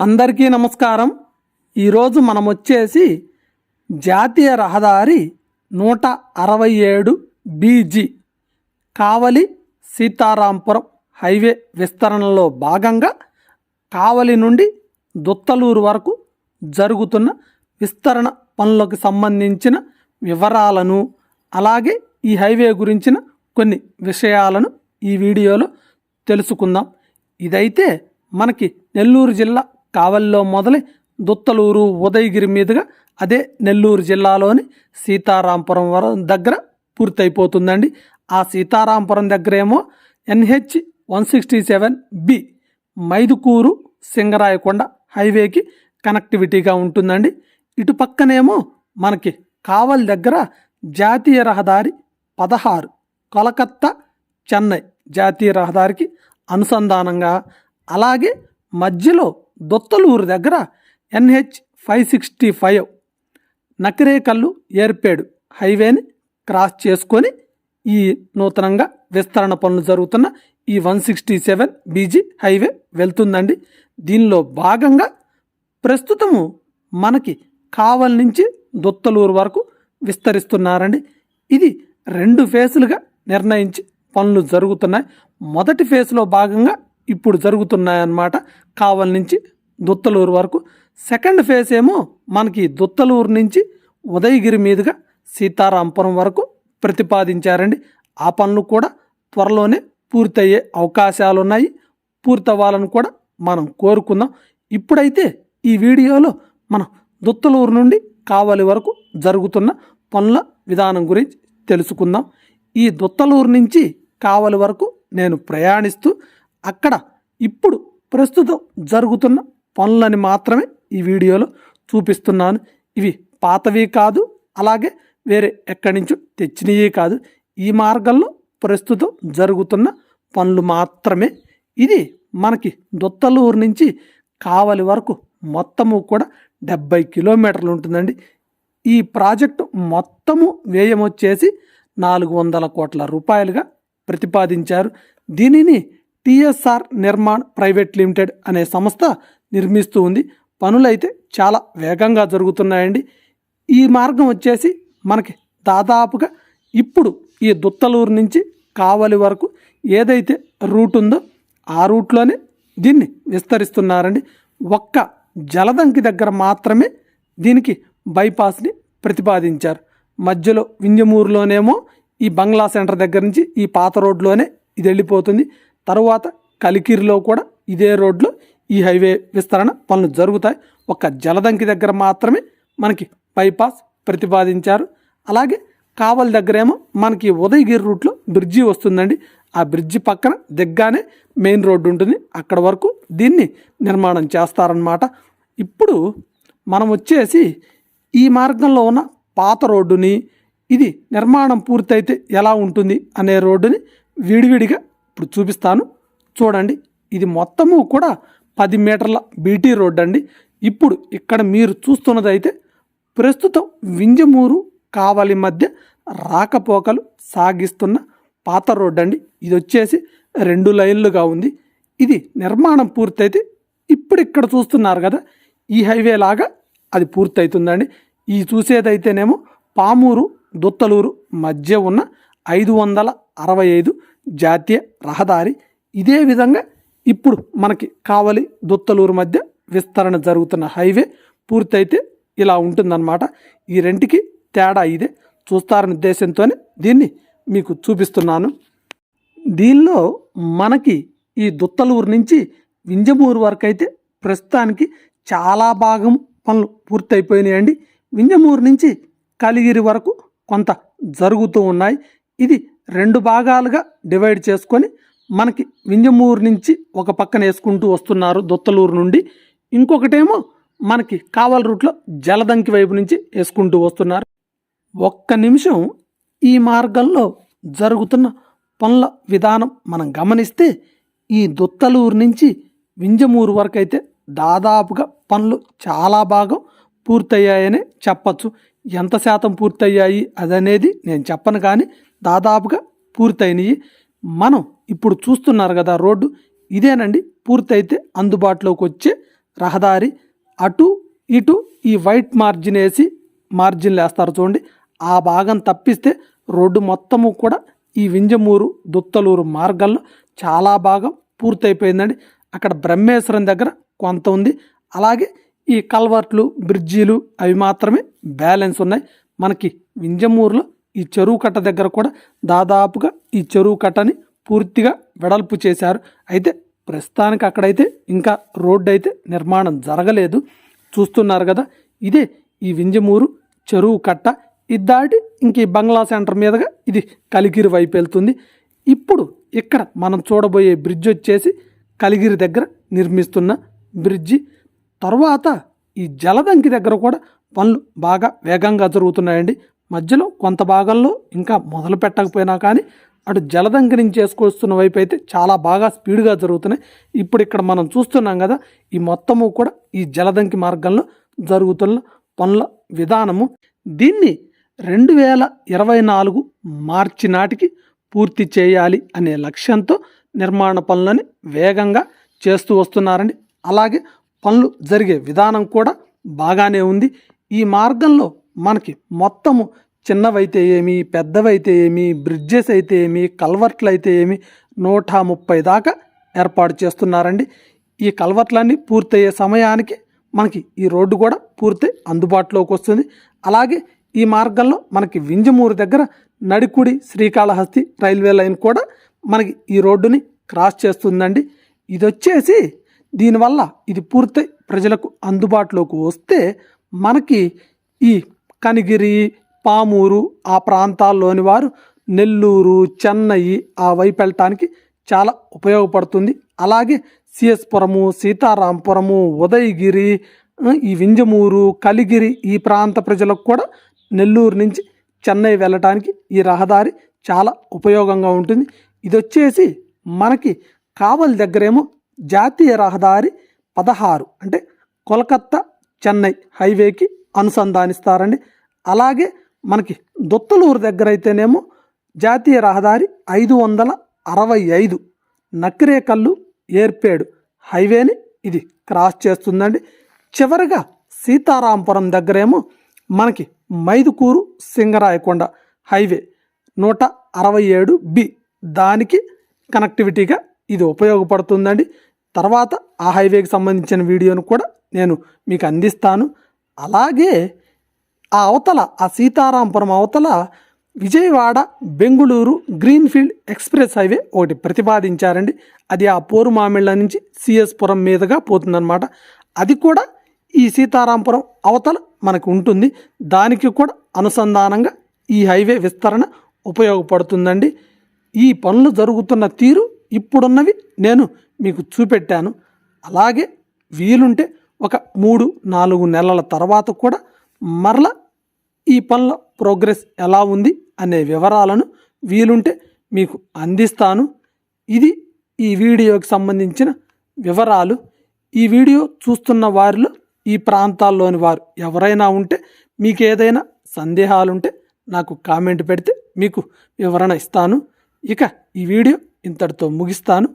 అందరికీ నమస్కారం. ఈరోజు మనం వచ్చేసి జాతీయ రహదారి నూట అరవై ఏడు బీజీ కావలి సీతారాంపురం హైవే విస్తరణలో భాగంగా కావలి నుండి దుత్తలూరు వరకు జరుగుతున్న విస్తరణ పనులకు సంబంధించిన వివరాలను అలాగే ఈ హైవే గురించిన కొన్ని విషయాలను ఈ వీడియోలో తెలుసుకుందాం. ఇదైతే మనకి నెల్లూరు జిల్లా కావలిలో మొదలై దుత్తలూరు ఉదయగిరి మీదుగా అదే నెల్లూరు జిల్లాలోని సీతారాంపురం వర దగ్గర పూర్తయిపోతుందండి. ఆ సీతారాంపురం దగ్గర ఏమో NH one sixty seven B Mydukur Singarayakonda హైవేకి కనెక్టివిటీగా ఉంటుందండి. ఇటు పక్కనేమో మనకి కావల్ దగ్గర జాతీయ రహదారి పదహారు కోలకత్తా చెన్నై జాతీయ రహదారికి అనుసంధానంగా అలాగే మధ్యలో దొత్తలూరు దగ్గర NH five sixty five Nakirekal Yerpedu హైవేని cross చేసుకొని ఈ నూతనంగా విస్తరణ పనులు జరుగుతున్న ఈ one sixty seven BG highway వెళ్తుందండి. దీనిలో భాగంగా ప్రస్తుతము మనకి కావల్ నుంచి దొత్తలూరు వరకు విస్తరిస్తున్నారండి. ఇది రెండు ఫేసులుగా నిర్ణయించి పనులు జరుగుతున్నాయి. మొదటి ఫేజ్లో భాగంగా ఇప్పుడు జరుగుతున్నాయన్నమాట. కావల్ నుంచి దుత్తలూరు వరకు. సెకండ్ ఫేజ్ ఏమో మనకి దుత్తలూరు నుంచి ఉదయగిరి మీదుగా సీతారాంపురం వరకు ప్రతిపాదించారండి. ఆ పనులు కూడా త్వరలోనే పూర్తయ్యే అవకాశాలు ఉన్నాయి పూర్తవ్వాలని కూడా మనం కోరుకుందాం. ఇప్పుడైతే ఈ వీడియోలో మనం దుత్తలూరు నుండి కావలి వరకు జరుగుతున్న పనుల విధానం గురించి తెలుసుకుందాం. ఈ దుత్తలూరు నుంచి కావలి వరకు నేను ప్రయాణిస్తూ అక్కడ ఇప్పుడు ప్రస్తుతం జరుగుతున్న పనులని మాత్రమే ఈ వీడియోలో చూపిస్తున్నాను. ఇవి పాతవి కాదు అలాగే వేరే ఎక్కడి నుంచో తెచ్చినవి కాదు. ఈ మార్గంలో ప్రస్తుతం జరుగుతున్న పనులు మాత్రమే. ఇది మనకి దొత్తలూరు నుంచి కావలి వరకు మొత్తము కూడా డెబ్బై కిలోమీటర్లు ఉంటుందండి. ఈ ప్రాజెక్టు మొత్తము వ్యయం వచ్చేసి నాలుగు వందల కోట్ల రూపాయలుగా ప్రతిపాదించారు. దీనిని టిఎస్ఆర్ నిర్మాణ్ ప్రైవేట్ లిమిటెడ్ అనే సంస్థ నిర్మిస్తూ ఉంది. పనులైతే చాలా వేగంగా జరుగుతున్నాయండి. ఈ మార్గం వచ్చేసి మనకి దాదాపుగా ఇప్పుడు ఈ దుత్తలూరు నుంచి కావలి వరకు ఏదైతే రూట్ ఉందో ఆ రూట్లోనే దీన్ని విస్తరిస్తున్నారండి. ఒక్క జలదంకి దగ్గర మాత్రమే దీనికి బైపాస్ని ప్రతిపాదించారు. మధ్యలో వింజమూరులోనేమో ఈ బంగ్లా సెంటర్ దగ్గర నుంచి ఈ పాత రోడ్లోనే ఇది వెళ్ళిపోతుంది. తరువాత కలికిరిలో కూడా ఇదే రోడ్లో ఈ హైవే విస్తరణ పనులు జరుగుతాయి. ఒక జలదంకి దగ్గర మాత్రమే మనకి బైపాస్ ప్రతిపాదించారు. అలాగే కావలి దగ్గరేమో మనకి ఉదయగిరి రూట్లో బ్రిడ్జి వస్తుందండి. ఆ బ్రిడ్జి పక్కన దిగ్గానే మెయిన్ రోడ్డు ఉంటుంది. అక్కడ వరకు దీన్ని నిర్మాణం చేస్తారనమాట ఇప్పుడు మనం వచ్చేసి ఈ మార్గంలో ఉన్న పాత రోడ్డుని ఇది నిర్మాణం పూర్తయితే ఎలా ఉంటుంది అనే రోడ్డుని విడివిడిగా ఇప్పుడు చూపిస్తాను. చూడండి ఇది మొత్తము కూడా పది మీటర్ల బీటీ రోడ్డు అండి. ఇప్పుడు ఇక్కడ మీరు చూస్తున్నదైతే ప్రస్తుతం వింజమూరు కావలి మధ్య రాకపోకలు సాగిస్తున్న పాత రోడ్డు అండి. ఇది వచ్చేసి రెండు లైన్లుగా ఉంది. ఇది నిర్మాణం పూర్తయితే ఇప్పుడు ఇక్కడ చూస్తున్నారు కదా ఈ హైవే లాగా అది పూర్తవుతుందండి ఈ చూసేదైతేనేమో పామూరు దుత్తలూరు మధ్య ఉన్న ఐదు వందల అరవై ఐదు జాతీయ రహదారి ఇదే విధంగా ఇప్పుడు మనకి కావలి దుత్తలూరు మధ్య విస్తరణ జరుగుతున్న హైవే పూర్తయితే ఇలా ఉంటుందన్నమాట. ఈ రెంటికి తేడా ఇదే. చూస్తారని ఉద్దేశంతోనే దీన్ని మీకు చూపిస్తున్నాను. దీనిలో మనకి ఈ దుత్తలూరు నుంచి వింజమూరు వరకు అయితే ప్రస్తుతానికి చాలా భాగం పనులు పూర్తయిపోయినాయండి. వింజమూరు నుంచి కలిగిరి వరకు కొంత జరుగుతూ ఉన్నాయి. ఇది రెండు భాగాలుగా డివైడ్ చేసుకొని మనకి వింజమూరు నుంచి ఒక పక్కన వేసుకుంటూ వస్తున్నారు దొత్తలూరు నుండి. ఇంకొకటేమో మనకి కావల రూట్లో జలదంకి వైపు నుంచి వేసుకుంటూ వస్తున్నారు. ఒక్క నిమిషం ఈ మార్గంలో జరుగుతున్న పనుల విధానం మనం గమనిస్తే ఈ దొత్తలూరు నుంచి వింజమూరు వరకు అయితే దాదాపుగా పనులు చాలా భాగం పూర్తయ్యాయనే చెప్పచ్చు. ఎంత శాతం పూర్తయ్యాయి అదనేది నేను చెప్పను కానీ దాదాపుగా పూర్తయినాయి. మనం ఇప్పుడు చూస్తున్నారు కదా రోడ్డు ఇదేనండి పూర్తయితే అందుబాటులోకి వచ్చే రహదారి. అటు ఇటు ఈ వైట్ మార్జిన్ వేసి మార్జిన్లు వేస్తారు చూడండి. ఆ భాగం తప్పిస్తే రోడ్డు మొత్తము కూడా ఈ వింజమూరు దుత్తలూరు మార్గంలో చాలా భాగం పూర్తయిపోయిందండి. అక్కడ బ్రహ్మేశ్వరం దగ్గర కొంత ఉంది. అలాగే ఈ కల్వర్ట్లు బ్రిడ్జీలు అవి మాత్రమే బ్యాలెన్స్ ఉన్నాయి. మనకి వింజమూరులో ఈ చెరువు కట్ట దగ్గర కూడా దాదాపుగా ఈ చెరువు కట్టని పూర్తిగా వెడల్పు చేశారు. అయితే ప్రస్తుతానికి అక్కడైతే ఇంకా రోడ్డు అయితే నిర్మాణం జరగలేదు. చూస్తున్నారు కదా ఇదే ఈ వింజమూరు చెరువు కట్ట. ఇది దాటి ఇంక ఈ బంగ్లా సెంటర్ మీదుగా ఇది కలిగిరి వైపు వెళ్తుంది. ఇప్పుడు ఇక్కడ మనం చూడబోయే బ్రిడ్జ్ వచ్చేసి కలిగిరి దగ్గర నిర్మిస్తున్న బ్రిడ్జి. తర్వాత ఈ జలదంకి దగ్గర కూడా పనులు బాగా వేగంగా జరుగుతున్నాయండి. మధ్యలో కొంత భాగంలో ఇంకా మొదలు పెట్టకపోయినా కానీ అటు జలదంకి నుంచి చేసుకొస్తున్న వైపు అయితే చాలా బాగా స్పీడ్గా జరుగుతున్నాయి. ఇప్పుడు ఇక్కడ మనం చూస్తున్నాం కదా ఈ మొత్తము కూడా ఈ జలదంకి మార్గంలో జరుగుతున్న పనుల విధానము. దీన్ని రెండు వేల ఇరవై నాలుగు మార్చి నాటికి పూర్తి చేయాలి అనే లక్ష్యంతో నిర్మాణ పనులని వేగంగా చేస్తూ వస్తున్నారండి. అలాగే పనులు జరిగే విధానం కూడా బాగానే ఉంది. ఈ మార్గంలో మనకి మొత్తము చిన్నవైతే ఏమి పెద్దవైతే ఏమి బ్రిడ్జెస్ అయితే ఏమి కల్వర్ట్లు అయితే ఏమి నూట ముప్పై దాకా ఏర్పాటు చేస్తున్నారండి. ఈ కల్వర్ట్లన్నీ పూర్తయ్యే సమయానికి మనకి ఈ రోడ్డు కూడా పూర్తి అందుబాటులోకి వస్తుంది. అలాగే ఈ మార్గంలో మనకి వింజమూరు దగ్గర నడికుడి శ్రీకాళహస్తి రైల్వే లైన్ కూడా మనకి ఈ రోడ్డుని క్రాస్ చేస్తుందండి. ఇది వచ్చేసి దీనివల్ల ఇది పూర్తి ప్రజలకు అందుబాటులోకి వస్తే మనకి ఈ కనిగిరి పామూరు ఆ ప్రాంతాల్లోని వారు నెల్లూరు చెన్నై ఆ వైపు వెళ్ళటానికి చాలా ఉపయోగపడుతుంది. అలాగే సిఎస్పురము సీతారాంపురము ఉదయగిరి ఈ వింజమూరు కలిగిరి ఈ ప్రాంత ప్రజలకు కూడా నెల్లూరు నుంచి చెన్నై వెళ్ళటానికి ఈ రహదారి చాలా ఉపయోగంగా ఉంటుంది. ఇది వచ్చేసి మనకి కావలి దగ్గరేమో జాతీయ రహదారి పదహారు అంటే కోల్కత్తా చెన్నై హైవేకి అనుసంధానిస్తారండి. అలాగే మనకి దొత్తలూరు దగ్గర అయితేనేమో జాతీయ రహదారి ఐదు వందల అరవై ఐదు నక్రేకల్లు ఏర్పేడు హైవేని ఇది క్రాస్ చేస్తుందండి. చివరిగా సీతారాంపురం దగ్గరేమో మనకి మైదుకూరు సింగరాయకొండ హైవే నూట అరవై ఏడు బి దానికి కనెక్టివిటీగా ఇది ఉపయోగపడుతుందండి. తర్వాత ఆ హైవేకి సంబంధించిన వీడియోను కూడా నేను మీకు అందిస్తాను. అలాగే ఆ అవతల ఆ సీతారాంపురం అవతల Vijayawada Bengaluru greenfield express highway ఒకటి ప్రతిపాదించారండి. అది ఆ పోరు మామిళ్ళ నుంచి సిఎస్ పురం మీదుగా పోతుందన్నమాట. అది కూడా ఈ సీతారాంపురం అవతల మనకు ఉంటుంది. దానికి కూడా అనుసంధానంగా ఈ హైవే విస్తరణ ఉపయోగపడుతుందండి. ఈ పనులు జరుగుతున్న తీరు ఇప్పుడున్నవి. నేను మీకు చూపెట్టాను. అలాగే వీలుంటే ఒక మూడు నాలుగు నెలల తర్వాత కూడా మరల ఈ పనుల ప్రోగ్రెస్ ఎలా ఉంది అనే వివరాలను వీలుంటే మీకు అందిస్తాను. ఇది ఈ వీడియోకి సంబంధించిన వివరాలు. ఈ వీడియో చూస్తున్న వారిలో ఈ ప్రాంతాల్లోని వారు ఎవరైనా ఉంటే మీకు ఏదైనా సందేహాలుంటే నాకు కామెంట్ పెడితే మీకు వివరణ ఇస్తాను. ఇక ఈ వీడియో ఇంతటితో ముగిస్తాను.